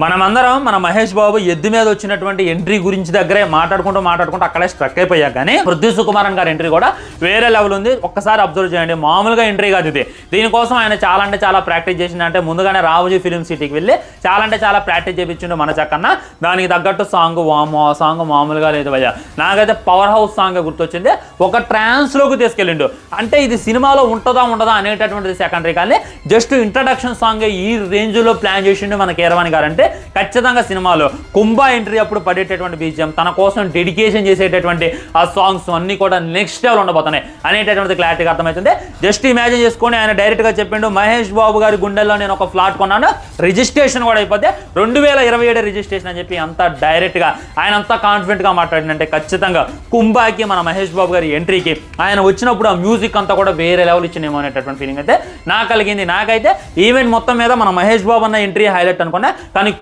మనమందరం మన మహేష్ బాబు ఎద్దు మీద వచ్చినటువంటి ఎంట్రీ గురించి దగ్గరే మాట్లాడుకుంటూ మాట్లాడుకుంటూ అక్కడే స్ట్రక్ అయిపోయా. కానీ పృథ్వీ సుకుమారన్ గారి ఎంట్రీ కూడా వేరే లెవెల్ ఉంది. ఒక్కసారి అబ్జర్వ్ చేయండి. మామూలుగా ఎంట్రీ కాదు ఇది. దీనికోసం ఆయన చాలా అంటే చాలా ప్రాక్టీస్ చేసిండు. అంటే ముందుగానే రావుజీ ఫిలిం సిటీకి వెళ్ళి చాలా అంటే చాలా ప్రాక్టీస్ చేయించిండు మన చక్కన్న. దానికి తగ్గట్టు సాంగ్ వామో ఆ సాంగ్ మామూలుగా లేదు భయ్య. నాకైతే పవర్ హౌస్ సాంగ్ గుర్తొచ్చింది. ఒక ట్రాన్స్లోకి తీసుకెళ్ళిండు. అంటే ఇది సినిమాలో ఉంటుందా ఉండదా అనేటటువంటిది సెకండరీ కానీ జస్ట్ ఇంట్రడక్షన్ సాంగ్ ఈ రేంజ్లో ప్లాన్ చేసిండు మన కీరవాణి గారు. అంటే ఖచ్చితంగా సినిమాలో కుంభా ఎంట్రీ అప్పుడు పడేటటువంటి బీజియం తన కోసం డెడికేషన్ చేసేటటువంటి ఆ సాంగ్స్ అన్ని కూడా నెక్స్ట్ లెవెల్ ఉండబోతున్నాయి అనేటటువంటి క్లారిటీగా అర్థమవుతుంది. జస్ట్ ఇమాజిన్ చేసుకొని ఆయన డైరెక్ట్గా చెప్పిండు మహేష్ బాబు గారి గుండెల్లో నేను ఒక ఫ్లాట్ కొన్నాను రిజిస్ట్రేషన్ కూడా అయిపోతే రెండు వేల ఇరవై ఏడు రిజిస్ట్రేషన్ అని చెప్పి అంత డైరెక్ట్గా ఆయన అంతా కాన్ఫిడెంట్గా మాట్లాడినంటే ఖచ్చితంగా కుంభాకి మన మహేష్ బాబు గారి ఎంట్రీకి ఆయన వచ్చినప్పుడు ఆ మ్యూజిక్ అంతా కూడా వేరే లెవెల్ ఇచ్చినేమో అనేటటువంటి ఫీలింగ్ అయితే నాకు కలిగింది. నాకైతే ఈవెంట్ మొత్తం మీద మన మహేష్ బాబు అన్న ఎంట్రీ హైలైట్ అనుకున్నా కానీ